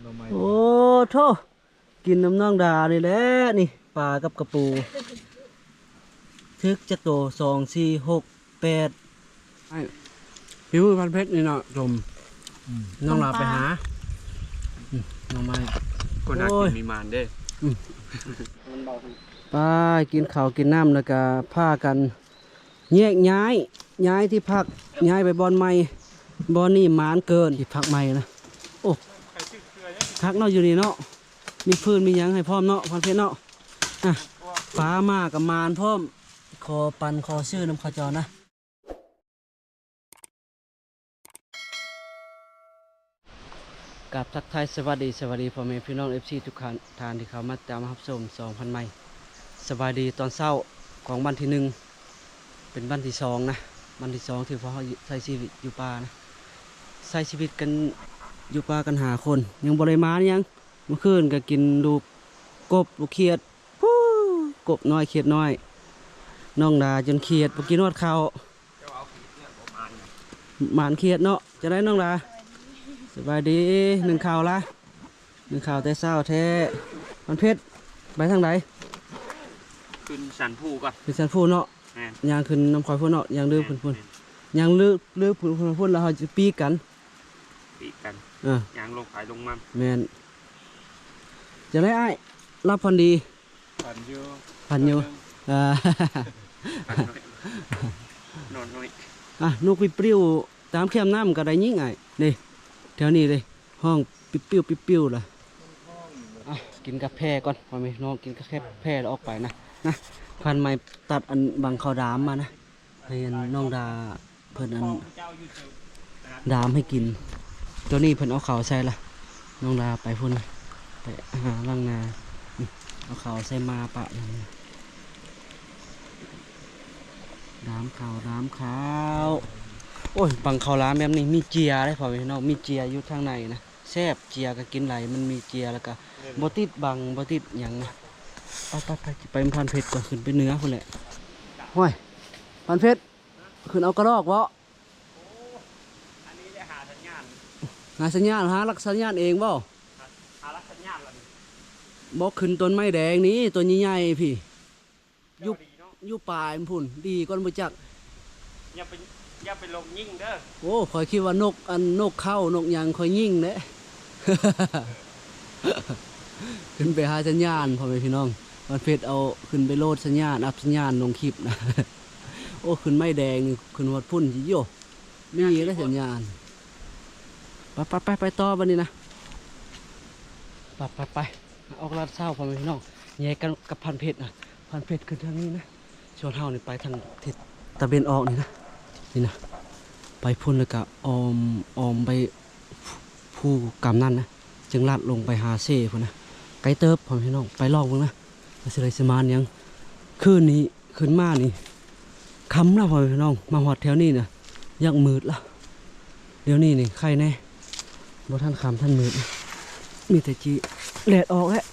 หน่อไม้โอ้โทกินน้ำน้องดานี่แหละนี่ปลากับกระปูทึกจักโตสองสี่หกแปดพี่มือพันเพชรนี่เนาะชมน้องลาไปหาอืมน้องไม้คนหาโอ้กิยนมีมานเด้ไปกินข้าวกินน้ำแล้วก็พากันแยกย้าย ย้ายที่พักย้ายไปบอนใหม่บอนนี่หมานเกินที่พักใหม่นะโอ้ พักเนาะอยู่นี่เนาะมีพื้นมียังให้พร้อมเนาะพันเพชรเนาะอะฟ้ามากับมานพร้อมคอปันคอชื่อน้ำขจรนะกับทักทายสวัสดีสวัสดีพ่อแม่พี่น้องเอฟซีทุกท่านทานที่เขามาตามรับชมสองพันไม้สบายดีตอนเช้าของวันที่หนึ่งเป็นวันที่สองนะวันที่สองที่พ่อเขาใช้ชีวิตอยู่ป่านะใช้ชีวิตกัน อยู่ป่ากันหาคน ยังบริมายังเมื่อคืนก็กินลูกกบลูกเขียดปู้กบน้อยเขียดน้อยน้องดาจนเขียดไปกินนวดเขาหมานเขียดเนาะจะได้น้องดาสบายดีหนึ่งข่าวละหนึ่งข่าวแต่เศร้าแท้มันเพชรไปทางไหนขึ้นสันผู้ก่อนเป็นสันพูเนาะแม่นยางขึ้นน้ำคอยพูเนาะยางเลือกพุ่นพุ่นยางเลือกเลือกพุ่นพุ่นพุ่นแล้วเขาจะปีกันปีกกัน เออยางลงขายลงมันแมนจะได้ไอ้ายรับพันดีพันอยู่พันอยู่อ่าพันน้อยนอนน้อยอะนกปิปริ้วตามแคมน้ำก็ได้ยิ่งไงนี่แถวนี้เลยห้องปิปปิ้วปิปปิ้วล่ะอะกินกาแฟก่อนมาไหมน้องกินกาแฟแพแล้วออกไปนะนะพันไม้ตัดอันบังเขาวดามมานะให้อันน้องดาเพิ่นอันดามให้กิน ตัวนี้เพิ่นเอาเขาใส่ละน้องดาไปพุ่นไปหาล่างนาเอาเขาใส่มาปะอย่างนี้ดามขาวดามขาวโอ้ยบังเขาวล้ามแบบนี้มีเจียได้พอพี่น้องมีเจียอยู่ทางในนะแซ่บเจียก็กินไหลมันมีเจียแล้วก็บติดบังบติดหยังนะไปไปไปไปพันเพชรก่อนขึ้นไปเนื้อพุ่นแหละห้อยพันเพชรขึ้นเอากระรอกวะ อันนี้ได้หาสัญญาณ หาสัญญาณหาลักสัญญาณเองบ่หารักสัญญาณแล้วนี่บ่ขึ้นต้นไม้แดงนี้ต้นใหญ่ๆพี่ยุบเจ้าดีเนาะอยู่ปลายมันพุ่น ดีก่อนบ่จักอย่าไปอย่าไปลงยิ่งเด้อโอ้คอยคิดว่านกอันนกเข้านกหยังคอยยิ่งเด้ขึ้นไปหาสัญญาณพ่อแม่พี่น้องวันเฟซเอาขึ้นไปโหลดสัญญาณอัพสัญญาณลงคลิปนะโอ้ขึ้นไม่แดงนี่ขึ้นวัดพุ่นสิโยมีแล้วสัญญาณ ไปไปไปไปต่อบันนี้นะไปไปไปออกลาดเศร้าพ่อแม่พี่น้องแยกกันกับพันเพชรนะพันเพชรขึ้นทางนี้นะชวนเฮานี่ไปทางทิศตะเบนออกนี่นะนี่นะไปพุ่นแล้วก็ออมออมไปผู้กำนั่นนะจึงลัดลงไปหาเซ่พุ่นนะไกลเติบพ่อแม่พี่น้องไปลองเบิ่งนะว่าสิไรสมานยังคืนนี้คืนมานี่คำละพ่อแม่พี่น้องมาหอดแถวนี้นะยักมืดละเดี๋ยวนี้นี่ใครแน่ บ่ท่านคำท่านมืดนะมีแต่จีแดดออกแล้ว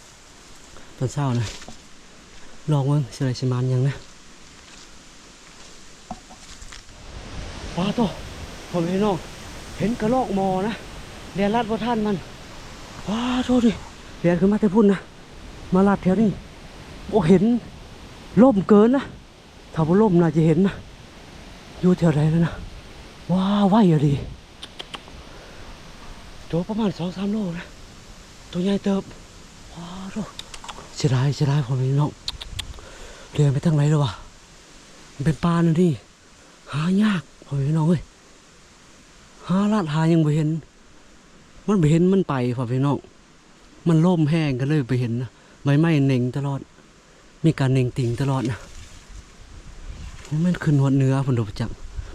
ตอนเช้านะลองเบิ่งสิไรสิมานยังนะว้าโตพ่อแม่พี่น้องเห็นกระลอกมอนะเรียนลัดว่าท่านมันว้าโทษดิเรียนขึ้นมาแต่พุ่นนะมาลัดแถวนี้โอ้เห็นล่มเกินนะถ้าว่าล่มน่าจะเห็นนะอยู่แถวไหนแล้วนะว้าวไหวอะดิ ตัวประมาณสองสามโลนะ ตัวใหญ่เติบว้าวโถ่เสียดายเสียดายผมพี่น้องเรียนไปทางไหนแล้ววะมันเป็นปลาน่ะนี่หายากผมพี่น้องเอ้ยหาลาดหายังไม่เห็น มันไม่เห็นมันไปผมพี่น้องมันล่มแห้งก็เลยไปเห็นนะใบไม้เหน่งตลอด มีการเหน่งติ่งตลอดนะมันขึ้นหัวเหนื้อพุ่นดอกจัง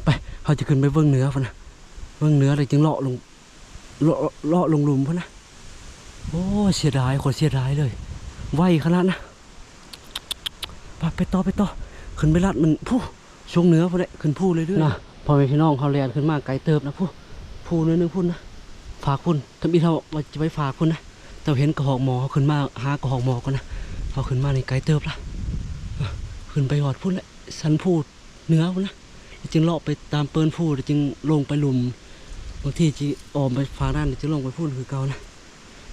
ไปเขาจะขึ้นไปเบื้องเหนือพุ่นนะเบื้องเหนือเลยจึงเลาะลง เลาะเลาะลงหลุมพุ่นนะโอ้เสียดายคนเสียดายเลยไวขนาดนะไปไปต่อไปต่อขึ้นไปลัดมันผู้ช่วงเนื้อพุ่นเลยขึ้นผู้เลยด้วยนะพอแม่พี่น้องเขาเรียนขึ้นมาไกลเติบนะผู้ผู้นิดนึงพุ่นนะฝากพุ่นทำอีเท่าว่าจะไปฝากพุ่นนะแต่เห็นกระหอกหมอเขาขึ้นมาหากระหอกหมอก่อนนะเขาขึ้นมาในไกลเติบละขึ้นไปหอดพุ่นแหละสันพูดเนื้อพุ่นนะจึงเลาะไปตามเปินพูดจึงลงไปหลุม บางทีจีออมไปฟ้าด้านจึงลงไปพูดคือเก่านะ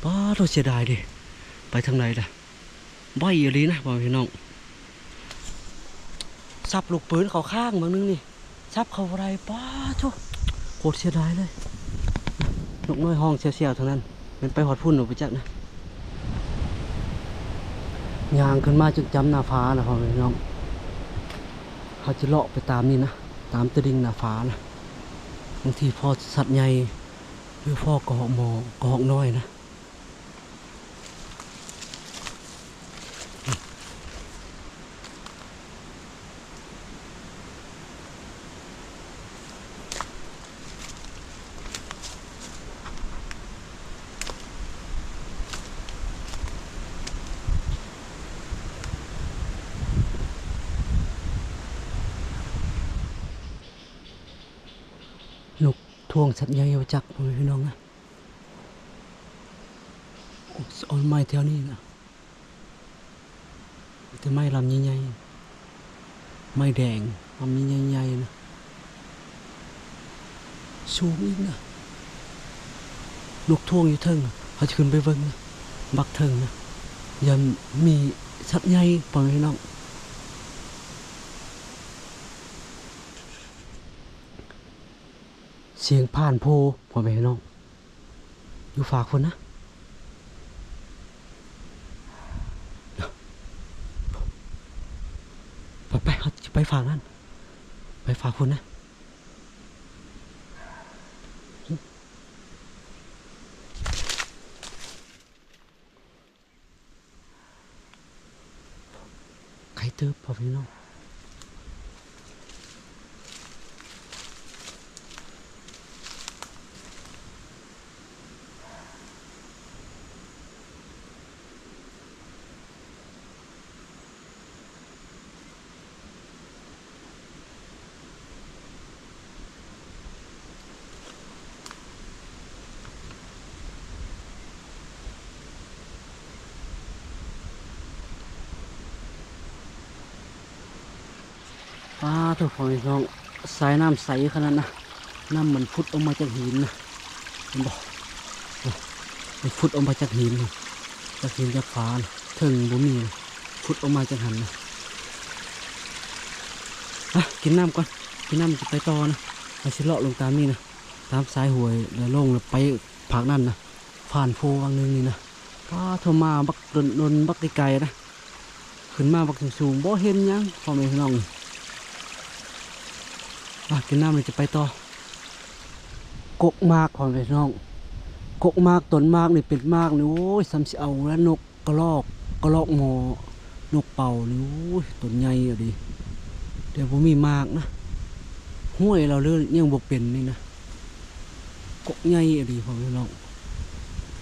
ป้าเราเสียดายดิไปทางไหนล่ะใบอะไรนะบอกพี่น้องซับลูกปืนเขาข้างบางนึงนี่ซับเขาอะไรป้าโชโคตรเสียดายเลยนกน้อยห้องเสียวๆทั้งนั้นเป็นไปหอดพุ่นหนูไปจักนะยางขึ้นมาจนจำหน้าฟ้านะพ่อพี่น้องเขาจะเลาะไปตามนี่นะตามตะดิ่งหน้าฟ้านะ บางทีพอสัตว์ใหญ่หรือพ่อกระหอกหมอกระหอกน้อยนะ นก ทวงสัตว์ใหญ่เอาจักพ่อพี่น้องนะโอ้สอนไม้แถวนี้นะแต่ไม้ลำใหญ่ๆไม้แดงลำใหญ่ๆนะสูงอีกนะนกทวงอยู่เทิงน่ะเขาจะขึ้นไปเบิ่งนะบักเทิงนะยันมีสัตว์ใหญ่พ่อแม่พี่น้อง สียงผ่านโพพ่อแม่น้องอยู่ฝากคนนะไปไปเขาจะไปฝากนั่นไปฝากคนนะใครเติบพ่อพี่น้อง ป้าตัวพ่อพี่น้องสายน้ำใสขนาดนะน้ำเหมันฟุดออกมาจากหินนะเห็นบอกมันฟุดออกมาจากหินนะจากหินจากฟ้านะถึงบุมีนะฟุดออกมาจากหันนะอะกินน้ำก่อนกินน้ำจะไปต่อนะไปสิเลาะลงตามนี่นะตามสายหวยแล้วลงแล้วไปผักนั่นนะผ่านโพวังหนึงนี่นะป้าโทมาบักดนดนบักไกลๆนะขึ้นมาบักสูงๆบ่เห็นยังพ่อแม่พี่น้อง มากินน้ำเลยจะไปต่อกกมากก่อนไปน้องกกมากต้นมากนี่เป็นมากนี่โอ้ยซ้ำสิเอาแล้วนกกระลอกกระลอกหมอนกเป่านี่โอ้ยต้นใหญ่อะดิเดี๋ยวผมมีมากนะห้วยเราเลื่อนยังบกเป็นนี่นะกกใหญ่อะดิพ่อพี่น้อง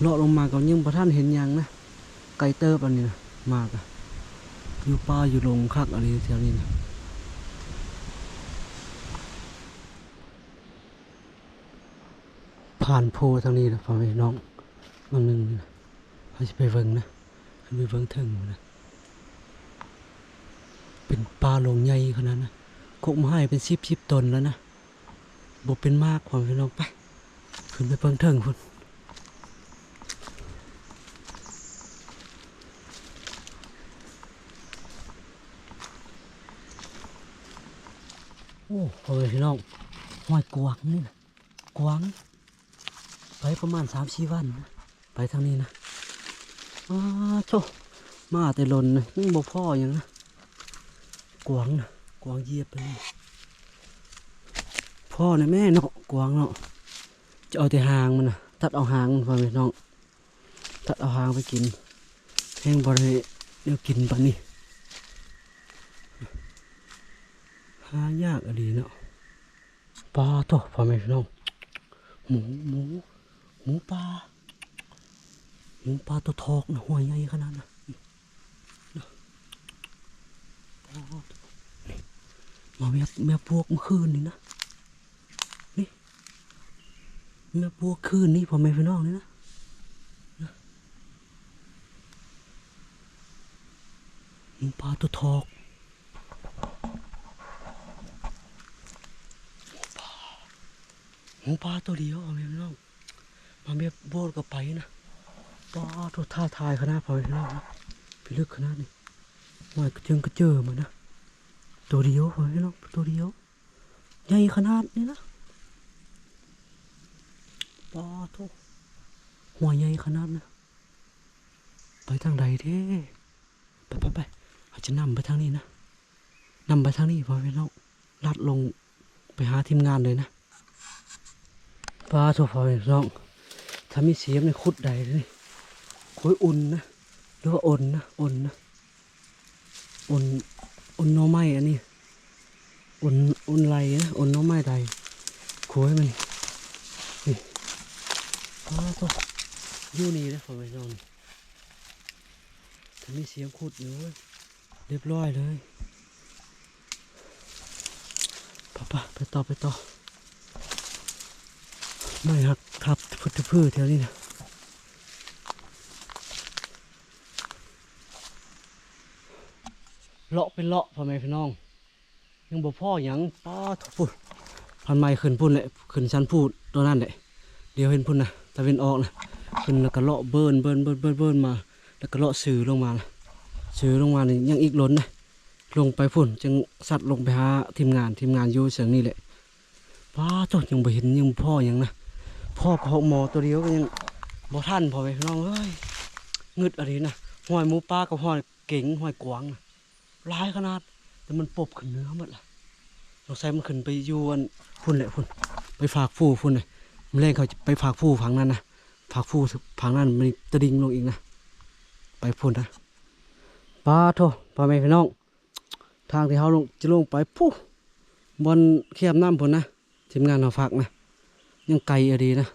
เลาะลงมาก็ยังประท่านเห็นยังนะไกเติบอันนี้นะมากอะอยู่ป่าอยู่ลงคักอะไรแถวนี้นะ ผ่านโพทางนี้นะพ่อแม่น้องบางหนึ่งเขาจะไปเวิงนะไปเวิงเทิงนะเป็นปลาโลงใหญ่ขนาดนะกกมาให้เป็นสิบสิบตนแล้วนะบกเป็นมากพ่อแม่พี่น้องไปขึ้นไปเบิ่งเทิงพุ่นโอ้พ่อแม่พี่น้องห้อยกวางนี่นะกวาง ไปประมาณสามสี่วัน ไปทางนี้นะอ้าโชมาแต่หลนนะยังบ่พ่ออย่างนะกวางนะกวางเยียบไปพ่อนะแม่เนาะกวางเนาะจะเอาแต่หางมันนะตัดเอาหางมันไปน้องตัดเอาหางไปกินแห้งบริเดี๋ยวกินปะนี่หายากอะดีเนาะปลาตัวพ่อแม่น้องหมูหมู หมูป่าหมูป่าตัวทอกนะหัวใหญ่ขนาดนะนะมาแม่แม่พวกเมื่อคืนนี่นะนี่แม่พวกคืนนี่พอแม่พี่น้องนี่นะหมูป่าตัวทอกหมูป่าหมูป่าตัวเดียวพ่อแม่พี่น้อง มาเมียโบดก็ไปนะป้าตัวท่าทายขนาดพอพี่น้องนะพี่ลึกขนาดนี้ว่ากระเจิงกระเจิงมันนะ ตัวเดียวพอพี่น้องตัวเดียวใหญ่ขนาดนี้นะป้าตัวหัวใหญ่ขนาดนะไปทางใดเท่ไปไปไปอาจจะนำไปทางนี้นะนำไปทางนี้พอพี่น้องลัดลงไปหาทีมงานเลยนะป้าตัวพอพี่น้อง ถ้ามีเสียมในขุดใดเลยคุยอุ่นนะหรือว่าอ่อนนะอ่อนนะอ่นอ่นน้อไม้อันนี้อ่นอ่นไรนะอ่นน้อไม้ใดคุยมันนี่อ้าวตัวยู่นี่นะผมไปนอนถ้ามีเสียมขุดอยู่เว้ยเรียบร้อยเลยป่ะปะไปต่อไปต่อไม่ครับ ทับพุทธพืชแถวนี้นะเลาะเป็นเลาะพ่อแม่พี่น้อง ยังบ่พ่อหยังป้าทุบพุ่นพันไม้ขึ้นพุ่นเลยขึ้นชั้นพูดตัวนั้นแหละเดี๋ยวเห็นพุ่นนะตะเวนออกนะขึ้นแล้วก็เลาะเบิ้นเบิ้นเบิ้นเบิ้นเบิ้นมา แล้วก็เลาะสื่อลงมานะสื่อลงมานี่ยังอีกล้นนะลงไปพุ่นจึงสัตว์ลงไปหาทีมงานทีมงานอยู่เสียงนี่แหละป้าต้นยังบ่เห็นยังพ่อหยังนะ พ่อกับหมอตัวเดียวก็ยังบ่ทันพอไปพี่น้องเอ้ยงึดอะไรนะหอยหมูปลากับหอยเก๋งหอยกวางนะร้ายขนาด แต่มันปบขึ้นเนื้อหมดละสงสัยมันขึ้นไปยู่อันพุ่นแหละพุ่นไปฝากผู้พุ่นเลยมันแรงเขาไปฝากผู้ฝั่งนั้นนะฝากผู้ฝั่งนั้นมันตะดิงลงอีกนะไปพุ่นนะป้าโทพ่อแม่พี่น้อง ทางที่เขาลงจะลงไปผู้บนเขียมน้ำพุ่นนะทีมงานเราฝากนะ ยังไกลอดีนะ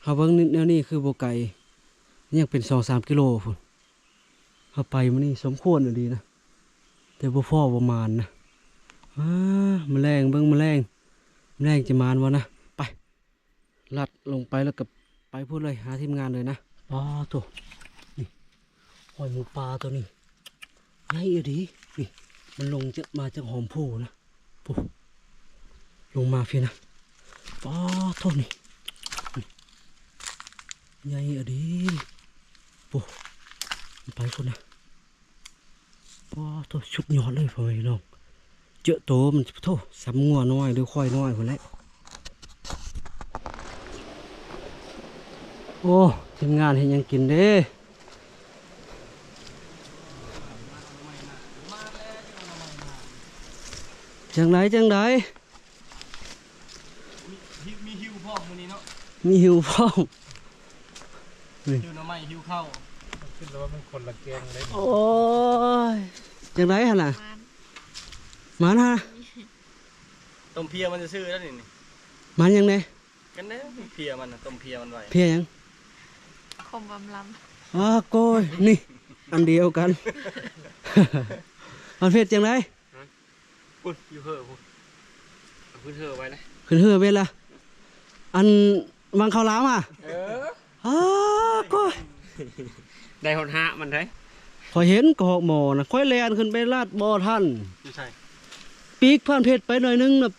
เขาเบิ่งนิดแนวนี้คือโบไกลยังเป็นสองสามกิโลพุ่นเขาไปมันนี่สมควรอดีนะ แต่บ่พ่อประมาณนะอ้าแมลงเบิ่งแมลงแมลงจะมานวะนะ ไป ลัดลงไปแล้วก็ไปพูดเลยหาทีมงานเลยนะปลาตัวนี่หอยหมูปลาตัวนี้ใหญ่อดีนี่มันลงจะมาจากหอมโพนะปูลงมาเพียนะ ป้าโทษนี่นี่ใหญ่อะดีโอ้มันไปคนนะป้าโทษชุดยอดเลยพ่อแม่ มีหิวพร้อมฮิวหน้ำไม้ฮิวเข้าขึ้นแล้วว่ามันคนละแกงเลยโอ้ยจังไรฮะน่ะหมันฮะต้มเพียมันจะซื้อแล้วนี่นี่หมันยังไงกันเด้เพียมันน่ะต้มเพียมันไว้เพียยังคมบำลอ้าโกยนี่ อันเดียวกันมันเผ็ดจังไรอุ้ยฮิวเห่อพุ่นเอาพื้นเห่อไว้นะขึ้นเหือเวละอัน วางข้าวหล้ามอะเอออ้าโกยได้หดหะมันได้พอเห็นกอกหมอนะค่อยแลนขึ้นไปลาดบ่อท่านไม่ใช่ปีกผ่านเผ็ดไปหน่อยนึงนะ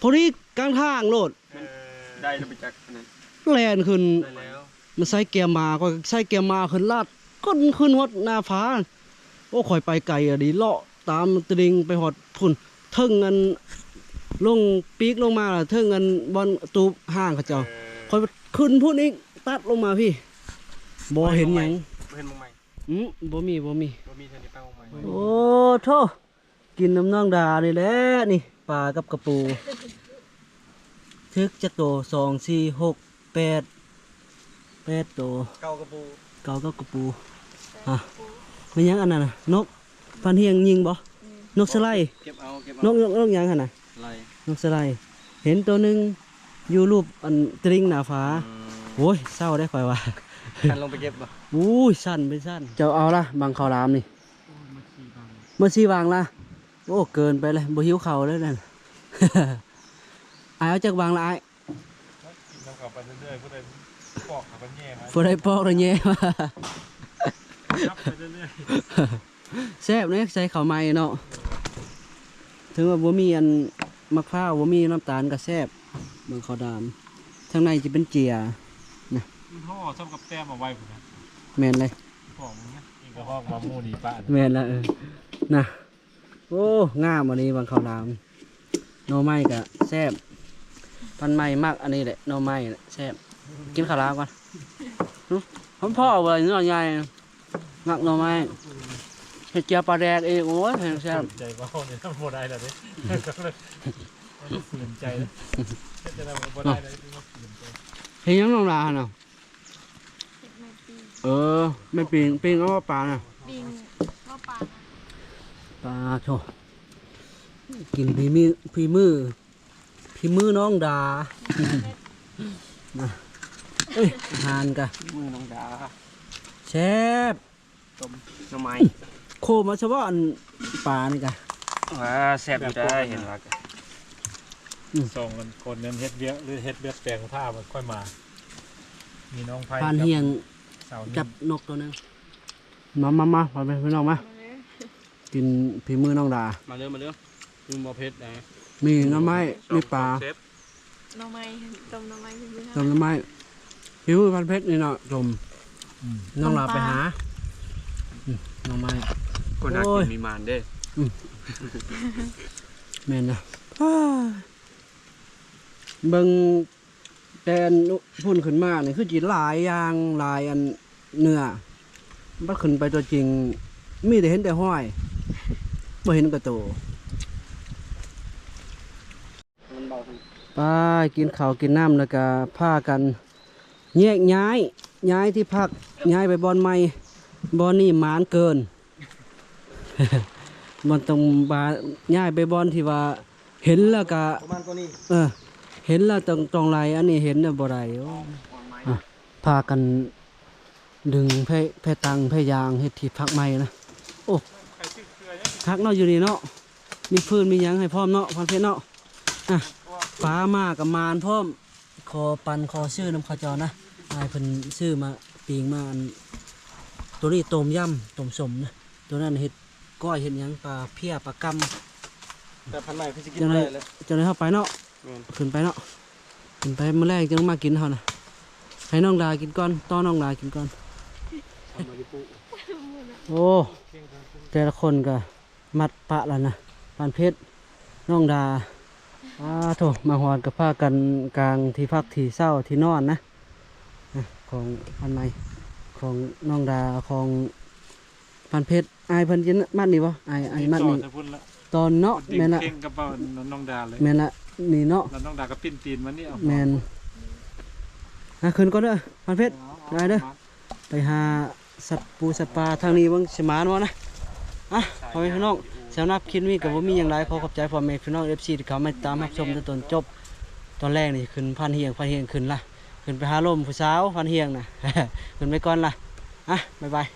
พอดีกลางทางโลดได้แล้วไปจักอันนั้นแลนขึ้นได้แล้วมันใส่เกียร์มาก็ใส่เกียร์มาขึ้นลาดก้นขึ้นฮอดหน้าผาโอ้ข่อยไปไกลอะดิเลาะตามตริงไปหอดพุ่นเทิงเงิน ลงปีกลงมาล่ะเทิงเงินบอนตูบห้างเขาเจ้าข่อยขึ้นพุ่นอีกตัดลงมาพี่บ่เห็นหยังเห็นมึงไหมอืมบ่มีบ่มีบ่มีเท่านี้ไปมึงไหมโอ้โทกินน้ำน้องดานี่แหละนี่ปลากับกระปูทึกจักโตสองสี่หกแปดแปดโตเกากระปูเก่ากับกระปูำอะไม่ยังอันนั้นน่ะนกฟันเฮียงยิงบ่นกสไลด์เก็บเอาเก็บนเอากนกนกหยังหั่นน่ะ ไรนกสไลด์เห็นตัวหนึงอยู่รูปอันตริงหน้าฟ้าโอ้ยเศร้าได้ข่อยว่ากันลงไปเก็บบ่อู้ยสั้นไปสั้นเจ้าเอาละบังข้าวหลามนี่เมื่อชีวางละโอ้เกินไปเลยบ่หิวข้าวเลยนั่นอายเอาจากวางละอายน้ำกลับไปเรื่อยๆผู้ใดปอกขับไปแง่มาบ่ได้ปอกเลยแย่ว่านับไปเรื่อยแซ่บเด้ใส่ข้าวใหม่เนาะถึงว่าบ่มีอัน มะพร้าวบ่มีน้ำตาลก็แซ่บเบิ่งข้าวดามข้างในจะเป็นเจียนะมห่อซ้ำกับแต้มเอาไว้ผมนะแม่นเลยบอกมึงนะอีกกระห้องมาหมูนี่ป้าแม่นละเออนะโอ้งามอันนี้บางข้าวหลามหน่อไม้ก็แซ่บพันไม้มากอันนี้แหละหน่อไม้น่ะแซ่บกินข้าวหลามก่อนหึผมพ่อเอาไว้หน่อใหญ่มักหน่อไม้ เห็ดเจียวปลาแดกเองโอ้ยแซ่บใจว่าเนี่ยทำโมได้แล้วเด้ก็เลยมันฝืนใจเลยจะทำโมได้เลยที่มันฝืนใจเห็นยังน้องลาเนาะเห็ดไม่ปีเออไม่ปิงปิงเอาว่าปลาน่ะปิงว่าปลาปลาโชกินพีมือพีมือพีมือน้องดานะเอ้ยอาหานกะมือน้องดาแซ่บต้มหน่อไม้ โคมาเฉพาะอันปลานี่กะว้าแซ่บอยู่ได้เห็นว่าส่งกันคนนั้นเฮ็ดเบี้ยหรือเฮ็ดเบี้ยแปลงผ้ามันค่อยมา มีน้องไผ่พานเฮียงเสาจับนกตัวหนึงมามามาไปไปพี่น้องมากินพีมือน้องดา มาเร็วมาเร็วมึงบ่เพชรได้มีหน้ำไม้มีปลาเชฟหน่อไม้ต้มหน่อไม้คือต้มหน้ำไม้พีมือพันเพชรนี่เนาะจมน้องลาไปหาอืมหน้องไม้ คนน่าโอ้กิยนมีมานเด้แม่นนะอ้ายเบิ่งแต่อันพุ่นขึ้นมานี่คือจีหลายอย่างหลายอันเนื้อมันขึ้นไปตัวจริง มีแต่เห็นแต่ห้อยบ่เห็นกระโตไปกินข้าวกินน้ำแล้วก็พากันแยกย้าย ย้ายที่พักย้ายไปบอนใหม่บอนนี่หมานเกิน มันต้องบาย้ายไปบอนที่ว่า เห็นแล้วก็ประมาณตัวนี้เออ เห็นแล้วต้องต้องไรอันนี้เห็นแล้วบ่ได้โอ้อะพากันดึงแพร่แพร่ตังแพร่ยางเฮ็ดที่พักใหม่นะโอ้พักเนาะอยู่นี่เนาะมีพื้นมีหยังให้พร้อมเนาะพันเพชรเนาะอะฟ้ามากับมานพร้อมขอปันขอชื่อน้ำข้าวจอนะนายเพิ่นซื้อมาปีงมาอันตัวนี้ต้มยำต้มสมนะตัวนั้นเฮ็ด ก้อยเฮ็ดหยังปลาเพี้ยปลากำแต่พันใหม่พี่จะกินจังไรได้เลยจังไรเข้าไปเนาะขึ้นไปเนาะขึ้นไปมื้อแรกจังมากินเขานะให้น้องดากินก่อนต้อนน้องดากินก่อนโอ้แต่ละคนก็มัดปะแล้วนะปานเพชรน้องดาอ้าโถมาหอดกับผ้ากันกลางที่พักที่เศร้าที่นอนนะอะของพันไม้ของน้องดาของ พันเพชรอายเพันยินมัดนี่บ่อายอายมัดนี่จะพูดละตอนเนาะดิ่งแม่นละเข่งกับเป้าน้องดาเลยแม่นละนี่เนาะแล้วน้องดาก็ปิ้นตีนมันนี่เอาแมนอะขึ้นก่อนเด้อพันเพชรได้เด้อไปหาสัตว์ปูสัตว์ปลาทางนี้เบิ่งสมานบ่นะอะพ่อแม่พี่น้องสำหรับคลิปนี้ก็บ่มีหยังหลายขอขอบใจพ่อแม่พี่น้อง FC ที่เขามาติดตามรับชมจนตอนจบ ตอนแรกนี่ขึ้นพันเฮียงพันเฮียงขึ้นล่ะขึ้นไปหาลมผู้สาวพันเฮียงน่ะขึ้นไปก่อนล่ะอะบ๊ายบาย